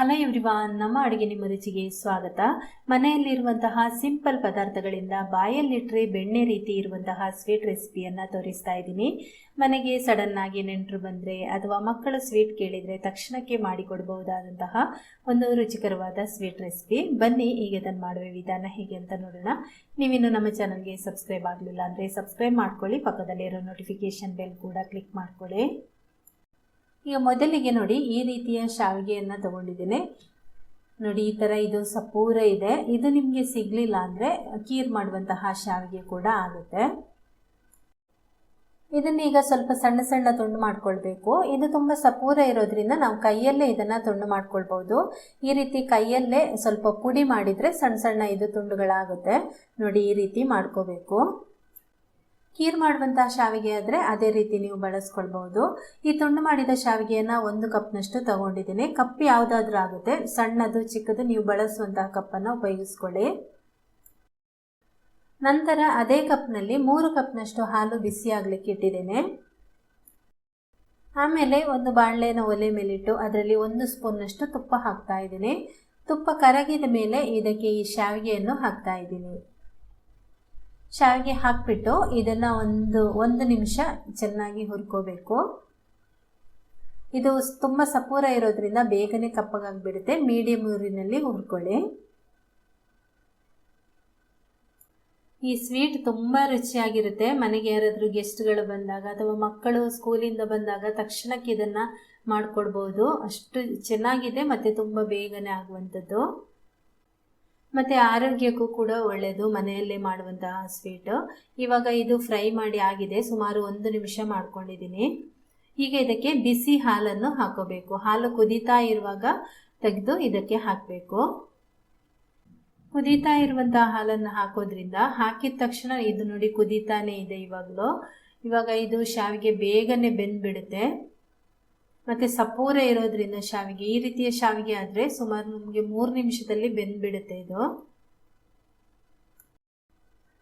Hello everyone, ನಮ್ಮ ಅಡುಗೆ ನಿಮ್ಮ ರುಚಿಗೆ ಸ್ವಾಗತ. ಮನೆಯಲ್ಲಿರುವಂತಹ ಸಿಂಪಲ್ ಪದಾರ್ಥಗಳಿಂದ ಬಾಯಲ್ಲಿಟ್ಟರೆ ಬೆಣ್ಣೆ ರೀತಿ ಇರುವಂತಹ ಸ್ವೀಟ್ ರೆಸಿಪಿಯನ್ನು ತೋರಿಸ್ತಾ ಇದ್ದೀನಿ. ಮನೆಗೆ ಆಗಿ ನೆಂಟರು ಬಂದರೆ ಅಥವಾ ಮಕ್ಕಳು ಸ್ವೀಟ್ ಕೇಳಿದರೆ ತಕ್ಷಣಕ್ಕೆ ಮಾಡಿಕೊಡ್ಬಹುದಾದಂತಹ ಒಂದು ರುಚಿಕರವಾದ ಸ್ವೀಟ್ ರೆಸಿಪಿ. ಬನ್ನಿ, ಈಗ ಅದನ್ನು ಮಾಡುವ ವಿಧಾನ ಹೇಗೆ ಅಂತ ನೋಡೋಣ. ನೀವಿನ್ನು ನಮ್ಮ ಚಾನಲ್ಗೆ ಸಬ್ಸ್ಕ್ರೈಬ್ ಆಗಲಿಲ್ಲ ಅಂದರೆ ಸಬ್ಸ್ಕ್ರೈಬ್ ಮಾಡ್ಕೊಳ್ಳಿ, ಪಕ್ಕದಲ್ಲಿರೋ ನೋಟಿಫಿಕೇಷನ್ ಬೆಲ್ ಕೂಡ ಕ್ಲಿಕ್ ಮಾಡ್ಕೊಳ್ಳಿ. ಈಗ ಮೊದಲಿಗೆ ನೋಡಿ ಈ ರೀತಿಯ ಶಾವಿಗೆಯನ್ನು ತಗೊಂಡಿದ್ದೀನಿ. ನೋಡಿ ಈ ಥರ ಇದು ಸಪೂರ ಇದೆ. ಇದು ನಿಮಗೆ ಸಿಗಲಿಲ್ಲ ಅಂದರೆ ಕೀರ್ ಮಾಡುವಂತಹ ಶಾವಿಗೆ ಕೂಡ ಆಗುತ್ತೆ. ಇದನ್ನ ಈಗ ಸ್ವಲ್ಪ ಸಣ್ಣ ಸಣ್ಣ ತುಂಡು ಮಾಡ್ಕೊಳ್ಬೇಕು. ಇದು ತುಂಬ ಸಪೂರ ಇರೋದ್ರಿಂದ ನಾವು ಕೈಯಲ್ಲೇ ಇದನ್ನು ತುಂಡು ಮಾಡ್ಕೊಳ್ಬೋದು ಈ ರೀತಿ ಕೈಯಲ್ಲೇ ಸ್ವಲ್ಪ ಪುಡಿ ಮಾಡಿದರೆ ಸಣ್ಣ ಸಣ್ಣ ಇದು ತುಂಡುಗಳಾಗುತ್ತೆ. ನೋಡಿ ಈ ರೀತಿ ಮಾಡ್ಕೋಬೇಕು. ಕೀರ್ ಮಾಡುವಂತಹ ಶಾವಿಗೆ ಆದರೆ ಅದೇ ರೀತಿ ನೀವು ಬಳಸ್ಕೊಳ್ಬಹುದು. ಈ ತುಂಡು ಮಾಡಿದ ಶಾವಿಗೆಯನ್ನು ಒಂದು ಕಪ್ನಷ್ಟು ತಗೊಂಡಿದ್ದೀನಿ. ಕಪ್ ಯಾವುದಾದ್ರೂ ಆಗುತ್ತೆ. ಸಣ್ಣದು, ಚಿಕ್ಕದು ನೀವು ಬಳಸುವಂತಹ ಕಪ್ಪನ್ನು ಉಪಯೋಗಿಸ್ಕೊಳ್ಳಿ. ನಂತರ ಅದೇ ಕಪ್ನಲ್ಲಿ ಮೂರು ಕಪ್ನಷ್ಟು ಹಾಲು ಬಿಸಿ ಆಗಲಿಕ್ಕೆ ಇಟ್ಟಿದ್ದೇನೆ. ಆಮೇಲೆ ಒಂದು ಬಾಣಲೆನ ಒಲೆ ಮೇಲಿಟ್ಟು ಅದರಲ್ಲಿ ಒಂದು ಸ್ಪೂನ್ನಷ್ಟು ತುಪ್ಪ ಹಾಕ್ತಾ ಇದ್ದೀನಿ. ತುಪ್ಪ ಕರಗಿದ ಮೇಲೆ ಇದಕ್ಕೆ ಈ ಶಾವಿಗೆಯನ್ನು ಹಾಕ್ತಾ ಇದ್ದೀನಿ. ಶಾವಿಗೆ ಹಾಕಿಬಿಟ್ಟು ಇದನ್ನು ಒಂದು ಒಂದು ನಿಮಿಷ ಚೆನ್ನಾಗಿ ಹುರ್ಕೋಬೇಕು. ಇದು ತುಂಬ ಸಪೂರ ಇರೋದ್ರಿಂದ ಬೇಗನೆ ಕಪ್ಪಗಾಗ್ಬಿಡುತ್ತೆ. ಮೀಡಿಯಮ್ ಊರಿನಲ್ಲಿ ಹುರ್ಕೊಳ್ಳಿ. ಈ ಸ್ವೀಟ್ ತುಂಬ ರುಚಿಯಾಗಿರುತ್ತೆ. ಮನೆಗೆ ಯಾರಾದರೂ ಗೆಸ್ಟ್ಗಳು ಬಂದಾಗ ಅಥವಾ ಮಕ್ಕಳು ಸ್ಕೂಲಿಂದ ಬಂದಾಗ ತಕ್ಷಣಕ್ಕೆ ಇದನ್ನು ಮಾಡಿಕೊಡ್ಬೋದು. ಅಷ್ಟು ಚೆನ್ನಾಗಿದೆ ಮತ್ತು ತುಂಬ ಬೇಗನೆ ಆಗುವಂಥದ್ದು. ಮತ್ತು ಆರೋಗ್ಯಕ್ಕೂ ಕೂಡ ಒಳ್ಳೆಯದು ಮನೆಯಲ್ಲೇ ಮಾಡುವಂತಹ ಸ್ವೀಟು ಇವಾಗ ಇದು ಫ್ರೈ ಮಾಡಿ ಆಗಿದೆ. ಸುಮಾರು ಒಂದು ನಿಮಿಷ ಮಾಡ್ಕೊಂಡಿದ್ದೀನಿ. ಈಗ ಇದಕ್ಕೆ ಬಿಸಿ ಹಾಲನ್ನು ಹಾಕೋಬೇಕು. ಹಾಲು ಕುದೀತಾ ಇರುವಾಗ ತೆಗೆದು ಇದಕ್ಕೆ ಹಾಕಬೇಕು. ಕುದೀತಾ ಇರುವಂತಹ ಹಾಲನ್ನು ಹಾಕೋದ್ರಿಂದ ಹಾಕಿದ ತಕ್ಷಣ ಇದು ನೋಡಿ ಕುದೀತಾನೇ ಇದೆ ಇವಾಗಲೂ. ಇವಾಗ ಇದು ಶಾವಿಗೆ ಬೇಗನೆ ಬೆಂದ್ಬಿಡುತ್ತೆ. ಮತ್ತು ಸಪೂರ ಇರೋದ್ರಿಂದ ಶಾವಿಗೆ, ಈ ರೀತಿಯ ಶಾವಿಗೆ ಆದರೆ ಸುಮಾರು ನಮಗೆ ಮೂರು ನಿಮಿಷದಲ್ಲಿ ಬೆಂದ್ಬಿಡುತ್ತೆ ಇದು.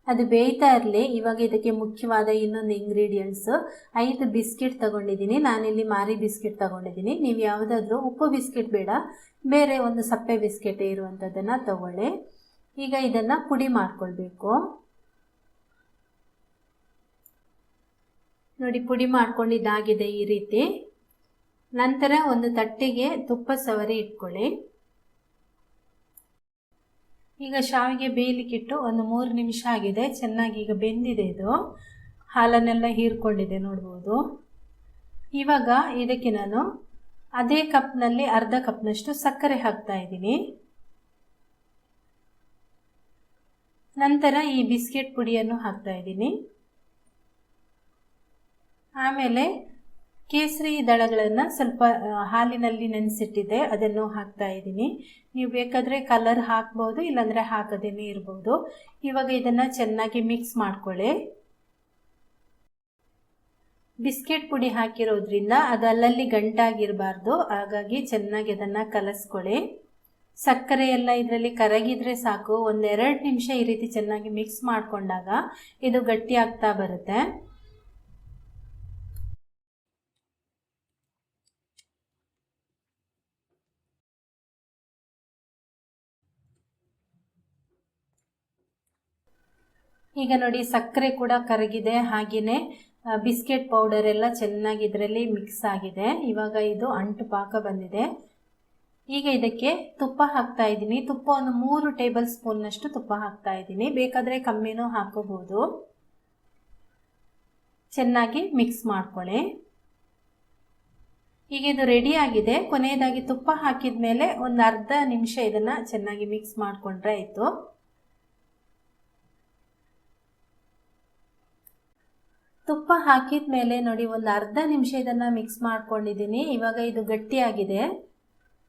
ಅದು ಬೇಯ್ತಾ ಇರಲಿ. ಇವಾಗ ಇದಕ್ಕೆ ಮುಖ್ಯವಾದ ಇನ್ನೊಂದು ಇಂಗ್ರೀಡಿಯೆಂಟ್ಸ್ ಐದು ಬಿಸ್ಕೆಟ್ ತಗೊಂಡಿದ್ದೀನಿ. ನಾನಿಲ್ಲಿ ಮಾರಿ ಬಿಸ್ಕೆಟ್ ತಗೊಂಡಿದ್ದೀನಿ. ನೀವು ಯಾವುದಾದ್ರೂ ಉಪ್ಪು ಬಿಸ್ಕೆಟ್ ಬೇಡ, ಬೇರೆ ಒಂದು ಸಪ್ಪೆ ಬಿಸ್ಕೆಟ್ ಇರುವಂಥದ್ದನ್ನು ತಗೊಳ್ಳಿ. ಈಗ ಇದನ್ನು ಪುಡಿ ಮಾಡ್ಕೊಳ್ಬೇಕು. ನೋಡಿ, ಪುಡಿ ಮಾಡ್ಕೊಂಡಿದ್ದಾಗಿದೆ ಈ ರೀತಿ. ನಂತರ ಒಂದು ತಟ್ಟೆಗೆ ತುಪ್ಪ ಸವರಿ ಇಟ್ಕೊಳ್ಳಿ. ಈಗ ಶಾವಿಗೆ ಬೇಯಲಿಕ್ಕಿಟ್ಟು ಒಂದು ಮೂರು ನಿಮಿಷ ಆಗಿದೆ. ಚೆನ್ನಾಗಿ ಈಗ ಬೆಂದಿದೆ ಇದು. ಹಾಲನ್ನೆಲ್ಲ ಹೀರ್ಕೊಂಡಿದೆ, ನೋಡ್ಬೋದು. ಇವಾಗ ಇದಕ್ಕೆ ನಾನು ಅದೇ ಕಪ್ನಲ್ಲಿ ಅರ್ಧ ಕಪ್ನಷ್ಟು ಸಕ್ಕರೆ ಹಾಕ್ತಾ ಇದ್ದೀನಿ. ನಂತರ ಈ ಬಿಸ್ಕೆಟ್ ಪುಡಿಯನ್ನು ಹಾಕ್ತಾ ಇದ್ದೀನಿ. ಆಮೇಲೆ ಕೇಸರಿ ದಳಗಳನ್ನು ಸ್ವಲ್ಪ ಹಾಲಿನಲ್ಲಿ ನೆನೆಸಿಟ್ಟಿದ್ದೆ, ಅದನ್ನು ಹಾಕ್ತಾ ಇದ್ದೀನಿ. ನೀವು ಬೇಕಾದರೆ ಕಲರ್ ಹಾಕ್ಬೋದು, ಇಲ್ಲಾಂದರೆ ಹಾಕದೇನೆ ಇರ್ಬೋದು. ಇವಾಗ ಇದನ್ನು ಚೆನ್ನಾಗಿ ಮಿಕ್ಸ್ ಮಾಡ್ಕೊಳ್ಳಿ. ಬಿಸ್ಕೆಟ್ ಪುಡಿ ಹಾಕಿರೋದ್ರಿಂದ ಅದು ಅಲ್ಲಲ್ಲಿ ಗಂಟಾಗಿರಬಾರ್ದು, ಹಾಗಾಗಿ ಚೆನ್ನಾಗಿ ಅದನ್ನು ಕಲಸ್ಕೊಳ್ಳಿ. ಸಕ್ಕರೆ ಎಲ್ಲ ಇದರಲ್ಲಿ ಕರಗಿದ್ರೆ ಸಾಕು. ಒಂದೆರಡು ನಿಮಿಷ ಈ ರೀತಿ ಚೆನ್ನಾಗಿ ಮಿಕ್ಸ್ ಮಾಡಿಕೊಂಡಾಗ ಇದು ಗಟ್ಟಿ ಆಗ್ತಾ ಬರುತ್ತೆ. ಈಗ ನೋಡಿ ಸಕ್ಕರೆ ಕೂಡ ಕರಗಿದೆ ಹಾಗೆಯೇ ಬಿಸ್ಕೆಟ್ ಪೌಡರ್ ಎಲ್ಲ ಚೆನ್ನಾಗಿ ಇದರಲ್ಲಿ ಮಿಕ್ಸ್ ಆಗಿದೆ. ಇವಾಗ ಇದು ಅಂಟು ಪಾಕ ಬಂದಿದೆ. ಈಗ ಇದಕ್ಕೆ ತುಪ್ಪ ಹಾಕ್ತಾ ಇದ್ದೀನಿ. ತುಪ್ಪ ಒಂದು ಮೂರು ಟೇಬಲ್ ಸ್ಪೂನ್ನಷ್ಟು ತುಪ್ಪ ಹಾಕ್ತಾ ಇದ್ದೀನಿ. ಬೇಕಾದರೆ ಕಮ್ಮಿನೂ ಹಾಕೋಬಹುದು ಚೆನ್ನಾಗಿ ಮಿಕ್ಸ್ ಮಾಡ್ಕೊಳ್ಳಿ. ಈಗ ಇದು ರೆಡಿ ಆಗಿದೆ. ಕೊನೆಯದಾಗಿ ತುಪ್ಪ ಹಾಕಿದ ಮೇಲೆ ಒಂದು ಅರ್ಧ ನಿಮಿಷ ಇದನ್ನು ಚೆನ್ನಾಗಿ ಮಿಕ್ಸ್ ಮಾಡಿಕೊಂಡ್ರೆ ಆಯಿತು. ತುಪ್ಪ ಹಾಕಿದ ಮೇಲೆ ನೋಡಿ, ಒಂದು ಅರ್ಧ ನಿಮಿಷ ಇದನ್ನು ಮಿಕ್ಸ್ ಮಾಡ್ಕೊಂಡಿದ್ದೀನಿ. ಇವಾಗ ಇದು ಗಟ್ಟಿಯಾಗಿದೆ.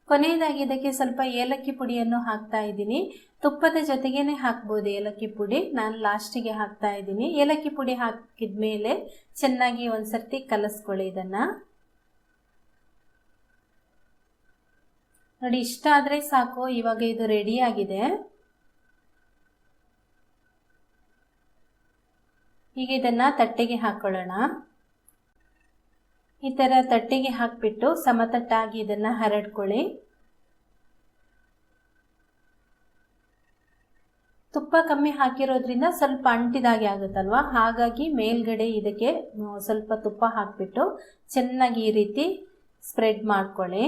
ಕೊನೆಯದಾಗಿ ಇದಕ್ಕೆ ಸ್ವಲ್ಪ ಏಲಕ್ಕಿ ಪುಡಿಯನ್ನು ಹಾಕ್ತಾ ಇದ್ದೀನಿ. ತುಪ್ಪದ ಜೊತೆಗೇನೆ ಹಾಕ್ಬೋದು ಏಲಕ್ಕಿ ಪುಡಿ. ನಾನು ಲಾಸ್ಟಿಗೆ ಹಾಕ್ತಾ ಇದ್ದೀನಿ. ಏಲಕ್ಕಿ ಪುಡಿ ಹಾಕಿದ ಮೇಲೆ ಚೆನ್ನಾಗಿ ಒಂದು ಸರ್ತಿ ಕಲಸ್ಕೊಳ್ಳಿ ಇದನ್ನು. ನೋಡಿ, ಇಷ್ಟ ಆದರೆ ಸಾಕು. ಇವಾಗ ಇದು ರೆಡಿಯಾಗಿದೆ ಈಗ ಇದನ್ನು ತಟ್ಟೆಗೆ ಹಾಕೊಳ್ಳೋಣ. ಈ ಥರ ತಟ್ಟೆಗೆ ಹಾಕಿಬಿಟ್ಟು ಸಮತಟ್ಟಾಗಿ ಇದನ್ನು ಹರಡ್ಕೊಳ್ಳಿ. ತುಪ್ಪ ಕಮ್ಮಿ ಹಾಕಿರೋದ್ರಿಂದ ಸ್ವಲ್ಪ ಅಂಟಿದಾಗೆ ಆಗುತ್ತಲ್ವ? ಹಾಗಾಗಿ ಮೇಲ್ಗಡೆ ಇದಕ್ಕೆ ಸ್ವಲ್ಪ ತುಪ್ಪ ಹಾಕಿಬಿಟ್ಟು ಚೆನ್ನಾಗಿ ಈ ರೀತಿ ಸ್ಪ್ರೆಡ್ ಮಾಡ್ಕೊಳ್ಳಿ.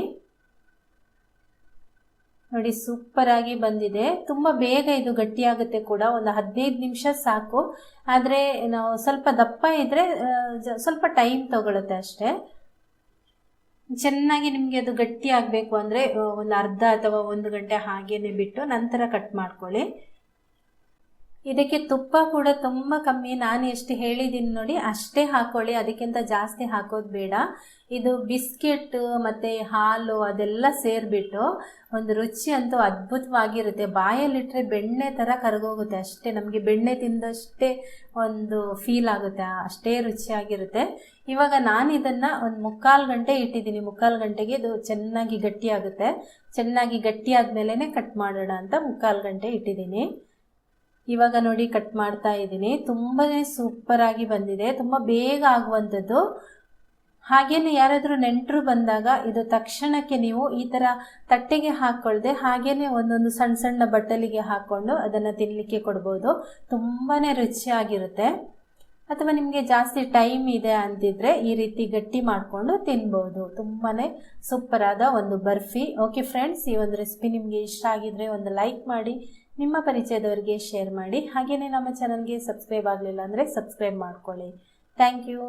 ನೋಡಿ ಸೂಪರಾಗಿ ಬಂದಿದೆ. ತುಂಬ ಬೇಗ ಇದು ಗಟ್ಟಿಯಾಗುತ್ತೆ ಕೂಡ. ಒಂದು ಹದಿನೈದು ನಿಮಿಷ ಸಾಕು. ಆದರೆ, ನಾವು ಸ್ವಲ್ಪ ದಪ್ಪ ಇದ್ದರೆ ಸ್ವಲ್ಪ ಟೈಮ್ ತಗೊಳುತ್ತೆ ಅಷ್ಟೇ. ಚೆನ್ನಾಗಿ ನಿಮಗೆ ಅದು ಗಟ್ಟಿ ಆಗಬೇಕು ಅಂದರೆ ಒಂದು ಅರ್ಧ ಅಥವಾ ಒಂದು ಗಂಟೆ ಹಾಗೇನೆ ಬಿಟ್ಟು ನಂತರ ಕಟ್ ಮಾಡ್ಕೊಳ್ಳಿ. ಇದಕ್ಕೆ ತುಪ್ಪ ಕೂಡ ತುಂಬ ಕಮ್ಮಿ. ನಾನು ಎಷ್ಟು ಹೇಳಿದ್ದೀನಿ ನೋಡಿ, ಅಷ್ಟೇ ಹಾಕೊಳ್ಳಿ. ಅದಕ್ಕಿಂತ ಜಾಸ್ತಿ ಹಾಕೋದು ಬೇಡ. ಇದು ಬಿಸ್ಕೆಟ್ ಮತ್ತು ಹಾಲು ಅದೆಲ್ಲ ಸೇರಿಬಿಟ್ಟು ಒಂದು ರುಚಿ ಅಂತೂ ಅದ್ಭುತವಾಗಿರುತ್ತೆ. ಬಾಯಲ್ಲಿಟ್ಟರೆ ಬೆಣ್ಣೆ ಥರ ಕರಗೋಗುತ್ತೆ ಅಷ್ಟೇ. ನಮಗೆ ಬೆಣ್ಣೆ ತಿಂದಷ್ಟೇ ಒಂದು ಫೀಲ್ ಆಗುತ್ತೆ, ಅಷ್ಟೇ ರುಚಿಯಾಗಿರುತ್ತೆ. ಇವಾಗ ನಾನು ಇದನ್ನು ಒಂದು ಮುಕ್ಕಾಲು ಗಂಟೆ ಇಟ್ಟಿದ್ದೀನಿ ಮುಕ್ಕಾಲು ಗಂಟೆಗೆ ಇದು ಚೆನ್ನಾಗಿ ಗಟ್ಟಿಯಾಗುತ್ತೆ. ಚೆನ್ನಾಗಿ ಗಟ್ಟಿಯಾದ ಮೇಲೇ ಕಟ್ ಮಾಡೋಣ ಅಂತ ಮುಕ್ಕಾಲು ಗಂಟೆ ಇಟ್ಟಿದ್ದೀನಿ ಇವಾಗ ನೋಡಿ ಕಟ್ ಮಾಡ್ತಾ ಇದ್ದೀನಿ. ತುಂಬಾ ಸೂಪರಾಗಿ ಬಂದಿದೆ. ತುಂಬ ಬೇಗ ಆಗುವಂಥದ್ದು. ಹಾಗೇನೆ ಯಾರಾದರೂ ನೆಂಟರು ಬಂದಾಗ ಇದು ತಕ್ಷಣಕ್ಕೆ ನೀವು ಈ ಥರ ತಟ್ಟೆಗೆ ಹಾಕ್ಕೊಳ್ದೆ ಹಾಗೇನೆ ಒಂದೊಂದು ಸಣ್ಣ ಸಣ್ಣ ಬಟ್ಟಲಿಗೆ ಹಾಕ್ಕೊಂಡು ಅದನ್ನು ತಿನ್ನಲಿಕ್ಕೆ ಕೊಡ್ಬೋದು. ತುಂಬಾ ರುಚಿಯಾಗಿರುತ್ತೆ. ಅಥವಾ ನಿಮಗೆ ಜಾಸ್ತಿ ಟೈಮ್ ಇದೆ ಅಂತಿದ್ರೆ ಈ ರೀತಿ ಗಟ್ಟಿ ಮಾಡಿಕೊಂಡು ತಿನ್ಬೋದು. ತುಂಬಾ ಸೂಪರಾದ ಒಂದು ಬರ್ಫಿ. ಓಕೆ ಫ್ರೆಂಡ್ಸ್ ಈ ಒಂದು ರೆಸಿಪಿ ನಿಮಗೆ ಇಷ್ಟ ಆಗಿದ್ರೆ ಒಂದು ಲೈಕ್ ಮಾಡಿ, ನಿಮ್ಮ ಪರಿಚಯದವರಿಗೆ ಶೇರ್ ಮಾಡಿ. ಹಾಗೆಯೇ ನಮ್ಮ ಚಾನಲ್ಗೆ ಸಬ್ಸ್ಕ್ರೈಬ್ ಆಗಲಿಲ್ಲ ಅಂದರೆ ಸಬ್ಸ್ಕ್ರೈಬ್ ಮಾಡ್ಕೊಳ್ಳಿ. Thank you